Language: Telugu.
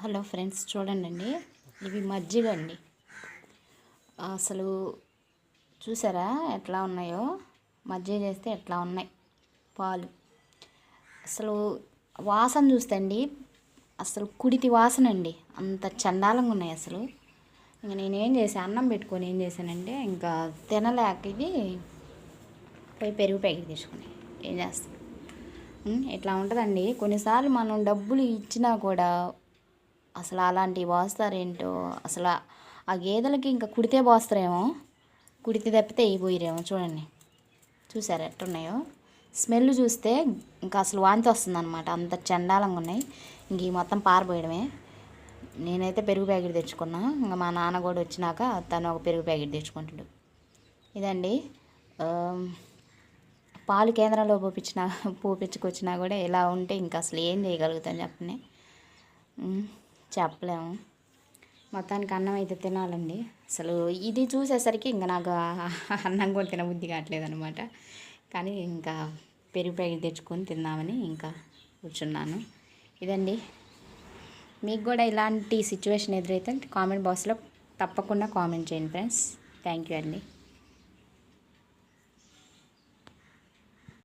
హలో ఫ్రెండ్స్ చూడండి అండి ఇవి మజ్జిగ అండి. అసలు చూసారా ఎట్లా ఉన్నాయో? మజ్జిగ చేస్తే ఎట్లా ఉన్నాయి? పాలు. అసలు వాసన చూస్తే అండి అసలు కుడితి వాసన అండి. అంత చండాలంగా ఉన్నాయి అసలు. ఇంకా నేనేం చేశాను అన్నం పెట్టుకొని ఏం చేశానంటే ఇంకా తినలేక ఇది పోయి పెరుగు ప్యాకెట్ తీసుకుని ఏం చేస్తాను ఎట్లా ఇట్లా ఉంటుందండి? కొన్నిసార్లు మనం డబ్బులు ఇచ్చినా కూడా అసలు అలాంటివి పోస్తారేంటో అసలు ఆ- గేదెలకి ఇంకా కుడితే పోస్తారేమో కుడితే తప్పితే అయిపోయిరేమో చూడండి. చూసారా? ఎట్టున్నాయో స్మెల్ చూస్తే ఇంకా అసలు వాంతి వస్తుందన్నమాట. అంత చండాలంగా ఉన్నాయి. ఇంక ఈ మొత్తం పారబోయడమే. నేనైతే పెరుగు ప్యాకెట్ తెచ్చుకున్నా. ఇంకా మా నాన్న కూడా వచ్చినాక తను ఒక పెరుగు ప్యాకెట్ తెచ్చుకుంటాడు. ఇదండి. పాలు కేంద్రంలో పోపించిన పోపించుకొచ్చినా కూడా ఇలా ఉంటే ఇంకా అసలు ఏం చేయగలుగుతాను చెప్పండి. చెప్పలేము. మొత్తానికి అన్నం అయితే తినాలండి. అసలు ఇది చూసేసరికి ఇంకా నాకు అన్నం కూడా తినబుద్ధి కావట్లేదు అనమాట కానీ ఇంకా పెరుగు ప్యాకెట్ తెచ్చుకొని తిందామని ఇంకా కూర్చున్నాను. ఇదండి. మీకు కూడా ఇలాంటి సిచ్యువేషన్ ఎదురైతే కామెంట్ బాక్స్లో తప్పకుండా కామెంట్ చేయండి ఫ్రెండ్స్ థ్యాంక్ యూ అండి.